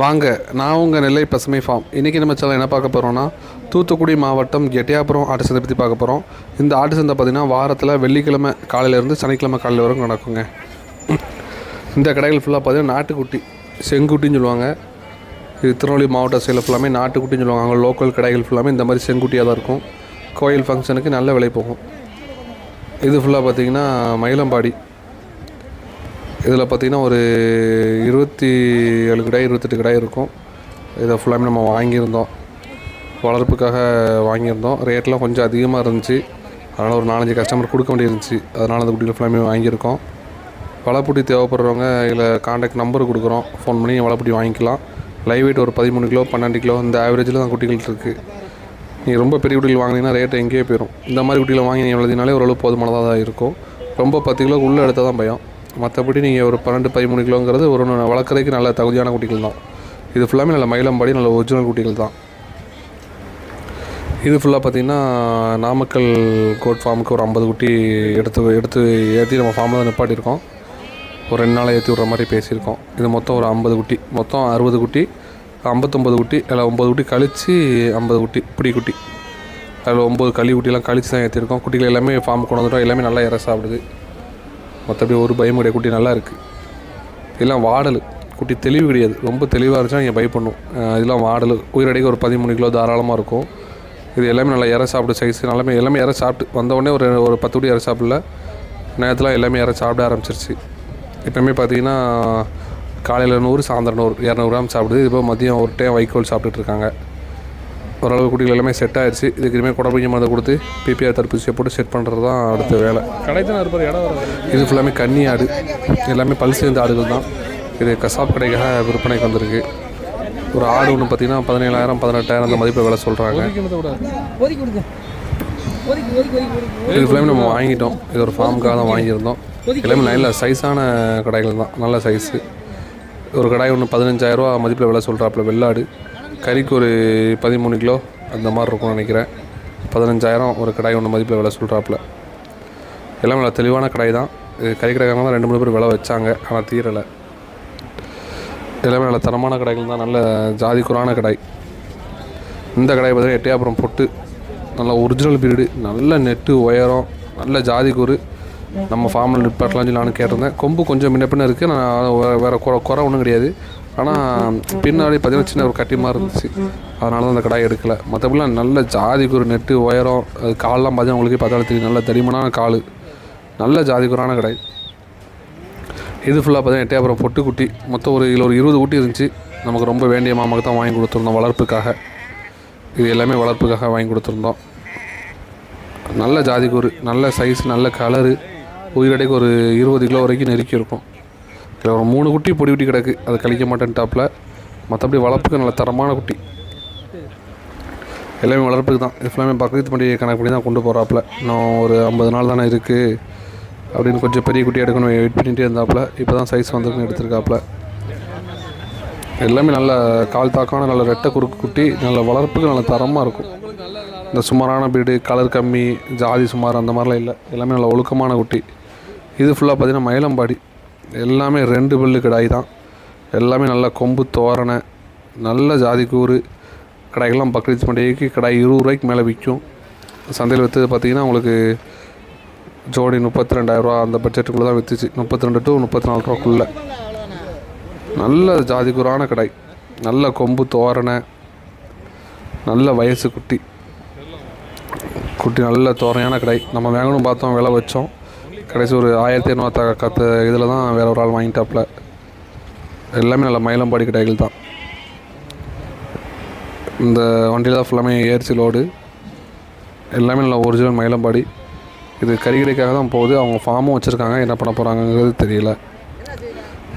வாங்க நான் உங்கள் நெல்லை பசுமை ஃபார்ம் இன்றைக்கி நம்ம சேனல் என்ன பார்க்க போகிறோம்னா தூத்துக்குடி மாவட்டம் எட்டியாபுரம் ஆட்டு சந்தை பற்றி பார்க்க போகிறோம் இந்த ஆட்டு சந்தை பார்த்திங்கன்னா வாரத்தில் வெள்ளிக்கிழமை காலையிலேருந்து சனிக்கிழமை காலையில் வரைக்கும் நடக்குங்க. இந்த கடைகள் ஃபுல்லாக பார்த்திங்கன்னா நாட்டுக்குட்டி செங்குட்டின்னு சொல்லுவாங்க. இது திருநெல்வேலி மாவட்ட சைடில் ஃபுல்லாமே நாட்டுக்குட்டின்னு சொல்லுவாங்க. அங்கே லோக்கல் கடைகள் ஃபுல்லாமே இந்த மாதிரி செங்குட்டியாக தான் இருக்கும். கோயில் ஃபங்க்ஷனுக்கு நல்ல விலை போகும். இது ஃபுல்லாக பார்த்திங்கன்னா மயிலம்பாடி. இதில் பார்த்திங்கன்னா ஒரு இருபத்தி ஏழு கடாய் இருபத்தெட்டு கிடாய் இருக்கும். இதை ஃபுல்லாமே நம்ம வாங்கியிருந்தோம். வளர்ப்புக்காக வாங்கியிருந்தோம். ரேட்லாம் கொஞ்சம் அதிகமாக இருந்துச்சு. அதனால் ஒரு நாலஞ்சு கஸ்டமர் கொடுக்க வேண்டியிருந்துச்சு. அதனால் அந்த குட்டிகள் ஃபுல்லாமே வாங்கியிருக்கோம். வளப்புட்டி தேவைப்படுறவங்க இதில் காண்டாக்ட் நம்பர் கொடுக்குறோம். ஃபோன் பண்ணி வளப்புட்டி வாங்கிக்கலாம். லைவ் வெயிட் ஒரு பதிமூணு கிலோ பன்னெண்டு கிலோ இந்த ஆவரேஜில் தான் குட்டிகள் இருக்குது நீங்கள் ரொம்ப பெரிய குட்டிகள் வாங்கினீங்கன்னா ரேட்டு எங்கேயே போயிடும் இந்த மாதிரி குட்டியில் வாங்கி நீங்கள் வளர்த்தினாலே ஓரளவு போதுமானதாக தான் இருக்கும். ரொம்ப பத்து கிலோக்கு உள்ளே எடுத்தால் தான் பயம். மற்றபடி நீங்கள் ஒரு பன்னெண்டு பதிமூணு கிலோங்கிறது ஒரு ந- வளர்க்குறதுக்கு நல்ல தகுதியான குட்டிகள் தான். இது ஃபுல்லாமே நல்ல மயிலம்பாடி நல்ல ஒரிஜினல் குட்டிகள் தான். இது ஃபுல்லாக பார்த்திங்கன்னா நாமக்கல் கோட் ஃபார்முக்கு ஒரு ஐம்பது குட்டி எடுத்து எடுத்து ஏற்றி நம்ம ஃபார்மில் தான் நிப்பாட்டியிருக்கோம். ஒரு ரெண்டு நாளை ஏற்றி விட்ற மாதிரி பேசியிருக்கோம். இது மொத்தம் ஒரு ஐம்பது குட்டி மொத்தம் அறுபது குட்டி ஐம்பத்தொம்பது குட்டி அதில் ஒம்பது குட்டி கழித்து ஐம்பது குட்டி பிடி குட்டி. அதில் ஒம்பது களி குட்டிலாம் கழித்து தான் ஏற்றிருக்கோம் குட்டிகள் எல்லாமே ஃபார்ம் கொண்டு வந்துட்டோம். எல்லாமே நல்லா இற சாப்பிடுது. மற்றபடி ஒரு பயம் கிடையாது குட்டி நல்லா இருக்குது இதெல்லாம் வாடல். குட்டி தெளிவு கிடையாது. ரொம்ப தெளிவாக இருந்துச்சுன்னா நீங்கள் பயப்படணும் அஹ் இதெல்லாம் வாடல். உயிரடைக்கு ஒரு பதிமூணு கிலோ தாராளமாக இருக்கும். இது எல்லாமே நல்லா இற சாப்பிட்டு சைஸ் எல்லாமே எல்லாமே இற சாப்பிட்டு வந்தவுடனே ஒரு ஒரு பத்து குடி இற சாப்பிடல. நேரத்தில் எல்லாமே இற சாப்பிட ஆரம்பிச்சிருச்சு. எப்பவுமே பார்த்தீங்கன்னா காலையில் நூறு சாயந்தரம் நூறு இரநூறு கிராம் சாப்பிடுது. இப்போ மதியம் ஒரு டைம் வைக்கோல் சாப்பிட்டுட்டு இருக்காங்க. ஓரளவு குட்டிகள் எல்லாமே செட் ஆயிடுச்சு. இதுக்கு இனிமேல் குடப்பிடிக்க மருந்து கொடுத்து பிபிஆர் தடுப்பூசியை போட்டு செட் பண்ணுறது தான் அடுத்த வேலை. கடை தான் இருப்பார் இடம் வராது. இது ஃபுல்லாமே கன்னி ஆடு. எல்லாமே பல் சேர்ந்த ஆடுகள் தான். இது கசாப் கடைக்காக விற்பனைக்கு வந்திருக்கு. ஒரு ஆடு ஒன்று பார்த்தீங்கன்னா பதினேழாயிரம் பதினெட்டாயிரம் அந்த மதிப்பில் விலை சொல்கிறாங்க இது ஃபுல்லாமே நம்ம வாங்கிட்டோம். இது ஒரு ஃபார்முக்காக தான் வாங்கியிருந்தோம். எல்லாமே நல்ல சைஸான கடைகள் தான். நல்ல சைஸு ஒரு கடாய் ஒன்று பதினஞ்சாயிரரூவா மதிப்பில் விலை சொல்கிறாப்புல வெள்ளாடு. கறிக்கு ஒரு பதிமூணு கிலோ அந்த மாதிரி இருக்கும்னு நினைக்கிறேன். பதினஞ்சாயிரம் ஒரு கடாய் ஒன்று மதிப்பில் விலை சொல்கிறாப்புல எல்லாமே நல்ல தெளிவான கடாய் தான். இது கறி தான் ரெண்டு மூணு பேர் விலை வச்சாங்க ஆனால் தீரலை. எல்லாமே நல்ல தரமான கடைகள் தான் நல்ல ஜாதிக்குறான கடாய். இந்த கடாய் பார்த்தீங்கன்னா எட்டையாபுரம் பொட்டு நல்ல ஒரிஜினல் பீரியடு நல்ல நெட்டு உயரம் நல்ல ஜாதி கூறு. நம்ம ஃபார்மில் நிற்பாட்டலாம் சொல்லி நானும் கேட்டிருந்தேன். கொம்பு கொஞ்சம் முன்ன பின்ன இருக்குது நான் வேறு குறை குறை ஒன்றும் கிடையாது. ஆனால் பின்னாடி பார்த்தீங்கன்னா சின்ன ஒரு கட்டி மாதிரி இருந்துச்சு. அதனால தான் அந்த கடாய் எடுக்கலை. மற்றபடிலாம் நல்ல ஜாதி கூறு நெட்டு உயரம் அது கால்லாம் பார்த்தீங்கன்னா உங்களுக்கு பார்த்தாலும் தெரியும். நல்ல தடிமனான கால். நல்ல ஜாதி கடாய் இது ஃபுல்லாக பார்த்தீங்கன்னா எட்டையாபுரம் பொட்டு குட்டி மொத்தம் ஒரு இதில் ஒரு இருபது குட்டி இருந்துச்சு. நமக்கு ரொம்ப வேண்டிய மாமாக்கு தான் வாங்கி கொடுத்துருந்தோம் வளர்ப்புக்காக. இது எல்லாமே வளர்ப்புக்காக வாங்கி கொடுத்துருந்தோம். நல்ல ஜாதி கூறு நல்ல சைஸ் நல்ல கலரு உயிரடைக்கு ஒரு இருபது கிலோ வரைக்கும் நெருக்கி இருக்கும். இதில் ஒரு மூணு குட்டி பொடி குட்டி கிடக்கு. அது கழிக்க மாட்டேன் டாப்பில் மற்றபடி வளர்ப்புக்கு நல்ல தரமான குட்டி. எல்லாமே வளர்ப்புக்கு தான். இது ஃபுல்லாமே பக்கத்து பண்டிகை கணக்கு பண்ணி தான் கொண்டு போகிறாப்புல இன்னும் ஒரு ஐம்பது நாள் தானே இருக்குது அப்படின்னு கொஞ்சம் பெரிய குட்டி எடுக்கணும் வெயிட் பண்ணிகிட்டே இருந்தாப்புல. இப்போ தான் சைஸ் வந்திருக்குன்னு எடுத்திருக்காப்புல. எல்லாமே நல்ல கால் தாக்கான நல்ல ரெட்டை குறுக்கு குட்டி நல்ல வளர்ப்புக்கு நல்ல தரமாக இருக்கும். இந்த சுமாரான பீடு கலர் கம்மி ஜாதி சுமார் அந்த மாதிரிலாம் இல்லை. எல்லாமே நல்ல ஒழுக்கமான குட்டி. இது ஃபுல்லாக பார்த்தீங்கன்னா மயிலம்பாடி. எல்லாமே ரெண்டு பில்லு கிடாய் தான். எல்லாமே நல்ல கொம்பு தோரணை நல்ல ஜாதிக்கூறு கூறு. கடைகள்லாம் பக்ரீத் பண்டிகைக்கு கடாய் இருபது ரூபாய்க்கு மேலே விற்கும். சந்தையில் விற்றது பார்த்தீங்கன்னா உங்களுக்கு ஜோடி முப்பத்தி ரெண்டாயிரரூவா அந்த பட்ஜெட்டுக்குள்ளே தான் விற்றுச்சு முப்பத்தி ரெண்டு டு முப்பத்தி நாலு ரூபாக்குள்ளே. நல்ல ஜாதிக்குறான கடாய். நல்ல கொம்பு தோரணை நல்ல வயசு குட்டி. குட்டி நல்ல தோரணையான கடை நம்ம வாங்கணும் பார்த்தோம் விலை வச்சோம். கடைசி ஒரு ஆயிரத்தி இரநூத்தா கற்று இதில் தான் வேற ஒரு ஆள் வாங்கிட்டாப்புல. எல்லாமே நல்ல மயிலம்பாடி கடைகள் தான். இந்த வண்டியில் தான் ஃபுல்லாமே ஏர்ச்சி லோடு எல்லாமே நல்ல ஒரிஜினல் மயிலம்பாடி இது கறிக்கடைக்காக தான் போகுது. அவங்க ஃபார்மும் வச்சுருக்காங்க. என்ன பண்ண போகிறாங்கங்கிறது தெரியல.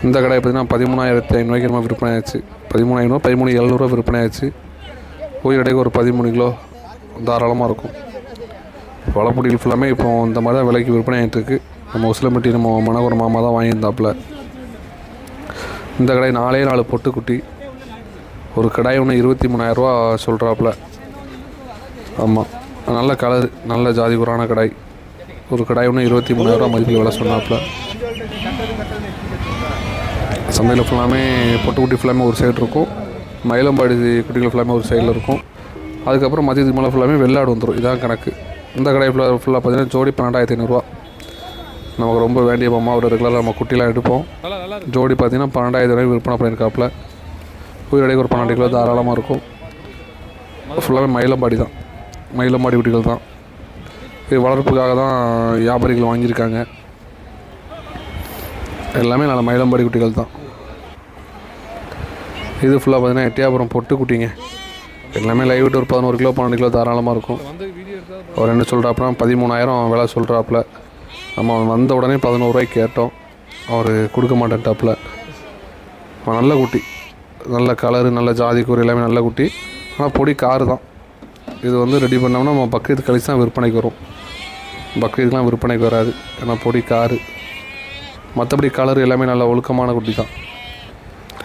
இந்த கடை பார்த்தீங்கன்னா பதிமூணாயிரத்தி ஐநூறுவாய்க்கு நம்ம விற்பனை ஆச்சு பதிமூணாயிரம் பதிமூணு எழுநூறுவா விற்பனை ஆச்சு உயிரடைக்கு ஒரு பதிமூணு கிலோ தாராளமாக இருக்கும். வளப்புடிகள் ஃபுல்லாமே இப்போ இந்த மாதிரி தான் விலைக்கு விற்பனை ஆகிட்டு இருக்கு நம்ம உசிலம்பட்டி நம்ம மனோகர மாமா தான் வாங்கியிருந்தாப்புல. இந்த கடை நாலே நாலு பொட்டுக்குட்டி. ஒரு கடாய் ஒன்று இருபத்தி மூணாயிரரூவா சொல்கிறாப்புல ஆமாம் நல்ல கலர் நல்ல ஜாதி குரான கடாய். ஒரு கடாய் ஒன்று இருபத்தி மூணாயிரரூவா மதிப்பில் விலை சொன்னாப்புல. சந்தையில் ஃபுல்லாமே பொட்டு குட்டி ஃபுல்லாமே ஒரு சைடு இருக்கும். மயிலம்பாடி குட்டிகள் ஃபுல்லாமே ஒரு சைடில் இருக்கும். அதுக்கப்புறம் மதியத்துக்கு மேலே ஃபுல்லாமே வெள்ளாடு வந்துடும் இதான் கணக்கு. இந்த கடை ஃபுல்லாக ஃபுல்லாக பார்த்தீங்கன்னா ஜோடி பன்னெண்டாயிரத்தி ஐநூறுரூவா நமக்கு ரொம்ப வேண்டிய பொம்மா ஒரு ரெகுலராக நம்ம குட்டிலாம் எடுப்போம். ஜோடி பார்த்தீங்கன்னா பன்னெண்டாயிரம் ரூபாய் விற்பனை பண்ணியிருக்காப்புல. உயிரடைக்கு ஒரு பன்னெண்டு கிலோ தாராளமாக இருக்கும். ஃபுல்லாகவே மயிலம்பாடி தான். மயிலம்பாடி குட்டிகள் தான். இது வளர்ப்புக்காக தான் வியாபாரிகள் வாங்கியிருக்காங்க. எல்லாமே நல்ல மயிலம்பாடி குட்டிகள் தான். இது ஃபுல்லாக பார்த்தீங்கன்னா எட்டியாபுரம் பொட்டு குட்டிங்க. எல்லாமே லைவ் ஒரு பதினோரு கிலோ பன்னெண்டு கிலோ தாராளமாக இருக்கும். அவர் என்ன சொல்கிறாப்புனா பதிமூணாயிரம் விலை சொல்கிறாப்புல நம்ம அவன் வந்த உடனே பதினோருவாய்க்கு கேட்டோம். அவர் கொடுக்க மாட்டேன்ட்டாப்புல. அவன் நல்ல குட்டி. நல்ல கலரு நல்ல ஜாதி கூறு எல்லாமே நல்ல குட்டி. ஆனால் பொடி காரு தான். இது வந்து ரெடி பண்ணோம்னா நம்ம பக்ரீத் கழிச்சு தான் விற்பனைக்கு வரும். பக்ரீத்லாம் விற்பனைக்கு வராது. ஏன்னா பொடி காரு. மற்றபடி கலர் எல்லாமே நல்ல ஒழுக்கமான குட்டி தான்.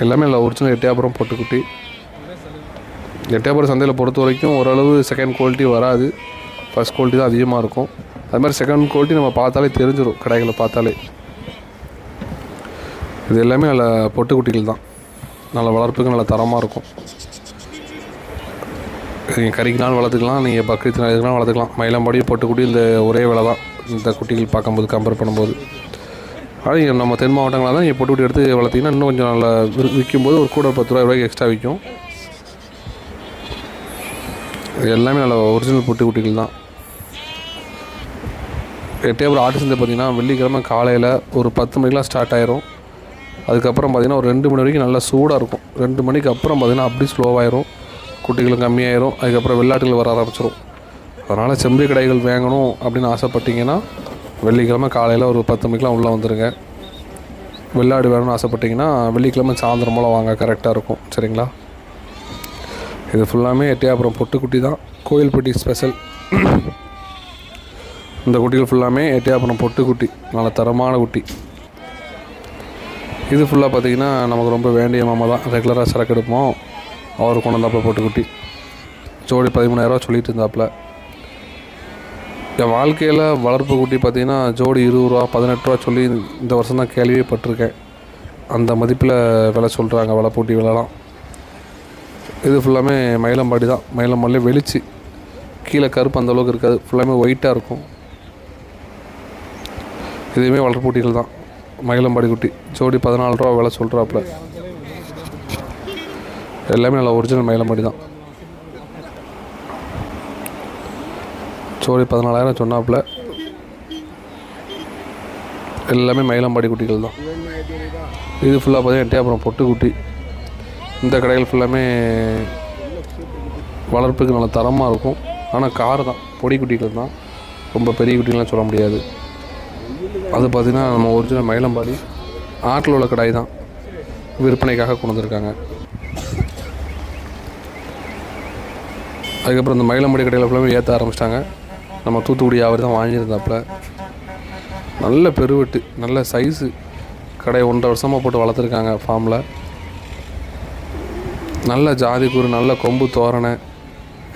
எல்லாமே நல்ல ஒரிஜினல் எட்டியாபுரம் பொட்டு குட்டி. எட்டியாபுரம் சந்தையில் பொறுத்த வரைக்கும் ஓரளவு செகண்ட் குவாலிட்டி வராது. ஃபஸ்ட் குவாலிட்டி தான் அதிகமாக இருக்கும். அது மாதிரி செகண்ட் குவாலிட்டி நம்ம பார்த்தாலே தெரிஞ்சிடும் கடைகளை பார்த்தாலே. இது எல்லாமே நல்ல பொட்டு குட்டிகள் தான். நல்ல வளர்ப்புக்கு நல்ல தரமாக இருக்கும். நீங்கள் கறிக்குனாலும் வளர்த்துக்கலாம் நீங்கள் பக்ரீத் இதுக்கெலாம் வளர்த்துக்கலாம். மயிலம்பாடி பொட்டுக்குட்டி இந்த ஒரே விலை தான். இந்த குட்டிகள் பார்க்கும்போது கம்பேர் பண்ணும்போது. ஆனால் இங்கே நம்ம தென் மாவட்டங்களாக தான் நீங்கள் பொட்டுக்குட்டி எடுத்து வளர்த்திங்கன்னா இன்னும் கொஞ்சம் நல்லா விற்கும்போது ஒரு கூட பத்து ரூபா ரூபாய்க்கு எக்ஸ்ட்ரா விற்கும். இது எல்லாமே நல்ல ஒரிஜினல் பொட்டுக்குட்டிகள் தான். எட்டயபுரம் ஆட்டு சந்தை பார்த்திங்கன்னா வெள்ளிக்கிழமை காலையில் ஒரு பத்து மணிக்கெலாம் ஸ்டார்ட் ஆயிரும். அதுக்கப்புறம் பார்த்திங்கன்னா ஒரு ரெண்டு மணி வரைக்கும் நல்லா சூடாக இருக்கும். ரெண்டு மணிக்கு அப்புறம் பார்த்திங்கன்னா அப்படி ஸ்லோவாயிரும் குட்டிகளும் கம்மியாயிரும். அதுக்கப்புறம் வெள்ளாட்டுகள் வர ஆரம்பிச்சிடும் அதனால் செம்பரி கடைகள் வாங்கணும் அப்படின்னு ஆசைப்பட்டீங்கன்னா வெள்ளிக்கிழமை காலையில் ஒரு பத்து மணிக்கெலாம் உள்ளே வந்துடுங்க வெள்ளாடு வேணும்னு ஆசைப்பட்டிங்கன்னா வெள்ளிக்கிழமை சாயந்தரம் போல் வாங்க. கரெக்டாக இருக்கும். சரிங்களா? இது ஃபுல்லாமே எட்டியாபுரம் பொட்டுக்குட்டி தான். கோயில்பட்டி ஸ்பெஷல் இந்த குட்டிகள் ஃபுல்லாமே எட்டியாபுரம் பொட்டுக்குட்டி நல்ல தரமான குட்டி. இது ஃபுல்லாக பார்த்திங்கன்னா நமக்கு ரொம்ப வேண்டிய மாமா தான். ரெகுலராக சரக்கு எடுப்போம். அவர் கொண்டு வந்தாப்புல குட்டி. ஜோடி பதிமூணாயிரரூவா சொல்லிட்டு இருந்தாப்புல. என் வாழ்க்கையில் வளர்ப்பு குட்டி பார்த்திங்கன்னா ஜோடி இருபது ரூபா பதினெட்டு ரூபா சொல்லி இந்த வருஷம் தான் கேள்வியே பட்டிருக்கேன். அந்த மதிப்பில் விலை சொல்கிறாங்க வளப்பூட்டி விலைலாம். இது ஃபுல்லாமே மயிலம்பாடி தான். மயிலம்பாடிலே வெளிச்சு. கீழே கருப்பு அந்தளவுக்கு இருக்காது. ஃபுல்லாமே ஒயிட்டாக இருக்கும். இதுவுமே வளர்ப்பு குட்டிகள் தான். மயிலம்பாடி குட்டி ஜோடி பதினாலு ரூபா விலை சொல்கிறாப்புல எல்லாமே நல்லா ஒரிஜினல் மயிலம்பாடி தான். ஜோடி பதினாலாயிரம் சொன்னாப்புல. எல்லாமே மயிலம்பாடி குட்டிகள் தான். இது ஃபுல்லாக பார்த்தீங்கன்னா எட்டையாபுரம் பொட்டு குட்டி இந்த கடைகள் ஃபுல்லாமே வளர்ப்புக்கு நல்ல தரமாக இருக்கும். ஆனால் கார் தான். பொடி குட்டிகள் தான். ரொம்ப பெரிய குட்டிகள்லாம் சொல்ல முடியாது. அது பார்த்திங்கன்னா நம்ம ஒரிஜினல் மயிலம்பாடி ஆட்டில் உள்ள கடாய் தான். விற்பனைக்காக கொண்டு வந்திருக்காங்க. அதுக்கப்புறம் இந்த மயிலம்பாடி கடையில் ஃபுல்லாமே ஏற்ற ஆரம்பிச்சிட்டாங்க. நம்ம தூத்துக்குடி அவர் தான் வாங்கியிருந்தாப்புல. நல்ல பெருவெட்டு நல்ல சைஸு கடை ஒன்றரை வருஷமாக போட்டு வளர்த்துருக்காங்க ஃபார்மில் நல்ல ஜாதி கூறு நல்ல கொம்பு தோரணை.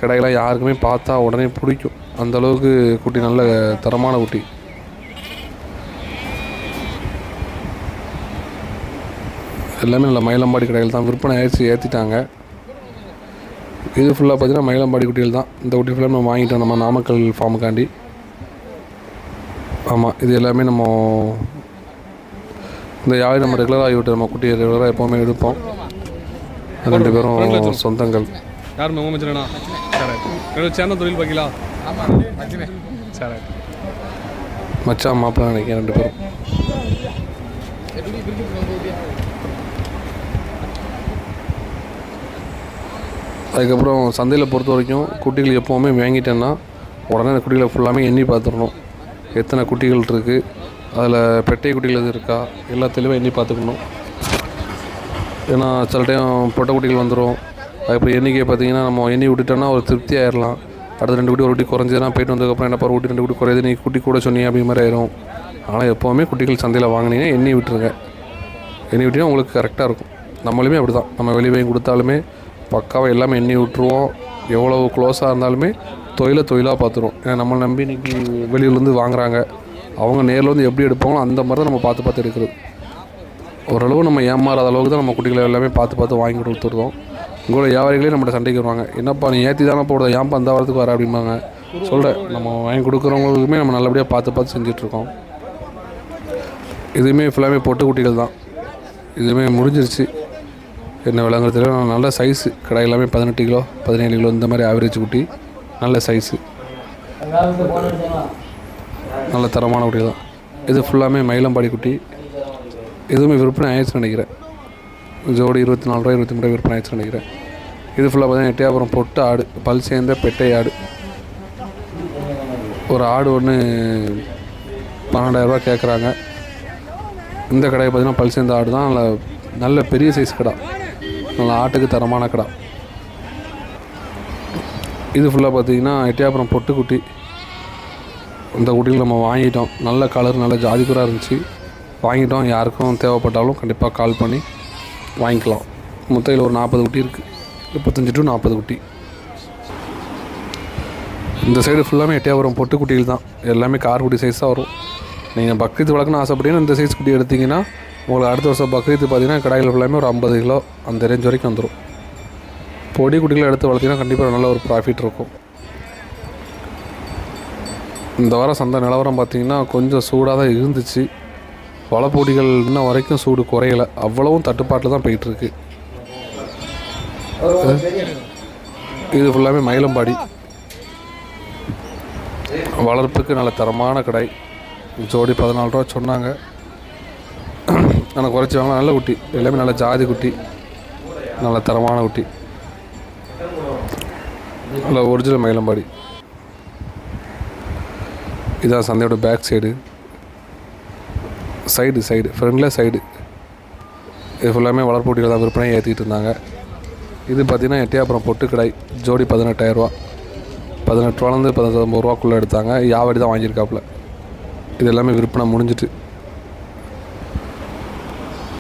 கடையெல்லாம் யாருக்குமே பார்த்தா உடனே பிடிக்கும். அந்த அளவுக்கு குட்டி நல்ல தரமான குட்டி. எல்லாமே நல்ல மயிலம்பாடி கடைகள் தான். விற்பனை ஆயிடுச்சு ஏற்றிட்டாங்க இது ஃபுல்லாக பார்த்தீங்கன்னா மயிலம்பாடி குட்டிகள் தான். இந்த குட்டி ஃபுல்லாக நம்ம வாங்கிட்டோம் நம்ம நாமக்கல் ஃபார்முக்காண்டி ஆமாம் இது எல்லாமே நம்ம இந்த யாழ் நம்ம ரெகுலராக ஆகிவிட்டு நம்ம குட்டி ரெகுலராக எப்போவுமே எடுப்போம். ரெண்டு பேரும் சொந்தங்கள். யார் நம்ம மச்சனா சரி. சேனல் தொழில் பார்க்கலா ஆமாம் மச்சினே. சரி. மச்சான் மாப்பிள்ளை நினைக்கிறேன் ரெண்டு பேரும் எப்படி பிரிச்சு போகுது அதுக்கப்புறம் சந்தையில் பொறுத்த வரைக்கும் குட்டிகள் எப்போவுமே வாங்கிட்டேன்னா உடனே அந்த குட்டிகளை ஃபுல்லாமே எண்ணி பார்த்துடணும். எத்தனை குட்டிகள் இருக்குது அதில் பெட்டை குட்டிகள் எது இருக்கா எல்லா தெளிவாக எண்ணி பார்த்துக்கணும். ஏன்னா சில டைம் பொட்டை குட்டிகள் வந்துடும் அதுக்கப்புறம் எண்ணிக்கை பார்த்தீங்கன்னா நம்ம எண்ணி விட்டுட்டோன்னா ஒரு திருப்தி ஆயிடலாம் அடுத்த ரெண்டு குட்டி ஒரு குட்டி குறைஞ்சதுனா போயிட்டு வந்ததுக்கப்புறம் என்ன பாரு ஊட்டி ரெண்டு குட்டி குறையுது நீ குட்டி கூட சொன்னீங்க அப்படி மாதிரி ஆயிரும். ஆனால் எப்போவுமே குட்டிகள் சந்தையில் வாங்கினீங்கன்னா எண்ணி விட்டுருங்க. எண்ணி விட்டீங்கன்னா உங்களுக்கு கரெக்டாக இருக்கும். நம்மளுமே அப்படி தான் நம்ம வெளியே வாங்கி கொடுத்தாலுமே பக்காவாக எல்லாமே எண்ணி விட்டுருவோம். எவ்வளோ க்ளோஸாக இருந்தாலுமே தொழிலை தொழிலாக பார்த்துருவோம் ஏன்னா நம்மளை நம்பி இன்றைக்கி வெளியூர்லேருந்து வாங்குறாங்க. அவங்க நேரில் வந்து எப்படி எடுப்பாங்களோ அந்த மாதிரி தான் நம்ம பார்த்து பார்த்து எடுக்கிறது. ஓரளவு நம்ம ஏமாறாத அளவுக்கு தான் நம்ம குட்டிகளை எல்லாமே பார்த்து பார்த்து வாங்கி கொடுத்துருந்தோம் உங்களோட வியாபாரிகளே நம்மகிட்ட சண்டைக்கு வருவாங்க. என்னப்பா நீ ஏற்றி தானே போடுற ஏன்ப்பா அந்த வாரத்துக்கு வர அப்படிம்பாங்க. சொல்கிறேன் நம்ம வாங்கி கொடுக்குறவங்களுக்குமே நம்ம நல்லபடியாக பார்த்து பார்த்து செஞ்சிட்ருக்கோம். இதுவுமே ஃபுல்லாமே பொட்டு குட்டிகள் தான். இதுவுமே முடிஞ்சிருச்சு. என்ன விலங்குறது தெரியல. நல்ல சைஸு கடை எல்லாமே பதினெட்டு கிலோ பதினேழு கிலோ இந்த மாதிரி ஆவரேஜ் குட்டி. நல்ல சைஸு நல்ல தரமான குட்டி தான். இது ஃபுல்லாமே மயிலம்பாடி குட்டி. எதுவுமே விற்பனை ஆயிடுச்சுன்னு நினைக்கிறேன். ஜோடி இருபத்தி நாலு ரூபா இருபத்தி மூணு ரூபாய் விற்பனை ஆயிடுச்சுன்னு நினைக்கிறேன். இது ஃபுல்லாக பார்த்தீங்கன்னா எட்டையாபுரம் பொட்டு ஆடு பல் சேர்ந்த பெட்டை ஆடு. ஒரு ஆடு ஒன்று பன்னெண்டாயிரரூபா கேட்குறாங்க இந்த கடையை பார்த்தீங்கன்னா பல் சேர்ந்த ஆடு தான். நல்ல பெரிய சைஸ் கடை. நல்ல ஆட்டுக்கு தரமான கடை. இது ஃபுல்லாக பார்த்தீங்கன்னா எட்டியாபுரம் பொட்டுக்குட்டி. இந்த குட்டியில் நம்ம வாங்கிட்டோம். நல்ல கலர் நல்ல ஜாதிக்குறாக இருந்துச்சு. வாங்கிட்டோம். யாருக்கும் தேவைப்பட்டாலும் கண்டிப்பாக கால் பண்ணி வாங்கிக்கலாம். முத்தையில் ஒரு நாற்பது குட்டி இருக்குது முப்பத்தஞ்சு டு நாற்பது குட்டி. இந்த சைடு ஃபுல்லாமே எட்டியாபுரம் பொட்டு குட்டிகள் தான். எல்லாமே கார் குட்டி சைஸ் தான் வரும். நீங்கள் பக்ரீத் வளர்க்கணும்னு ஆசைப்பட்டீங்கன்னா இந்த சைஸ் குட்டி எடுத்தீங்கன்னா உங்களுக்கு அடுத்த வருஷம் பக்ரீத் பார்த்தீங்கன்னா கடாயில் ஃபுல்லாமே ஒரு ஐம்பது கிலோ அந்த ரேஞ்ச் வரைக்கும் வந்துடும் பொடி குட்டிகளை எடுத்து வளர்த்திங்கன்னா கண்டிப்பாக நல்ல ஒரு ப்ராஃபிட் இருக்கும். இந்த வாரம் சந்தை நிலவரம் பார்த்தீங்கன்னா கொஞ்சம் சூடாக தான் இருந்துச்சு. வளப்பொடிகள் இன்ன வரைக்கும் சூடு குறையலை. அவ்வளவும் தட்டுப்பாட்டில் தான் போயிட்டுருக்கு இது ஃபுல்லாமே மயிலம்பாடி. வளர்ப்புக்கு நல்ல தரமான கடை ஜோடி பதினாலு ரூபா சொன்னாங்க. ஆனால் குறைச்சி வாங்கலாம் நல்ல குட்டி. எல்லாமே நல்ல ஜாதி குட்டி. நல்ல தரமான குட்டி. நல்ல ஒரிஜினல் மயிலம்பாடி. இதான் சந்தையோட பேக் சைடு சைடு சைடு ஃப்ரண்டில் சைடு இது ஃபுல்லாமே வளர்ப்போட்டியில் தான் விற்பனை ஏற்றிட்டு இருந்தாங்க. இது பார்த்திங்கன்னா எட்டியாபுரம் பொட்டு ஜோடி பதினெட்டாயிரரூவா பதினெட்டு ரூபாலேருந்து பதினொம்பது ரூபாக்குள்ளே எடுத்தாங்க. யாவடி தான் வாங்கியிருக்காப்புல. இது எல்லாமே விற்பனை முடிஞ்சிட்டு.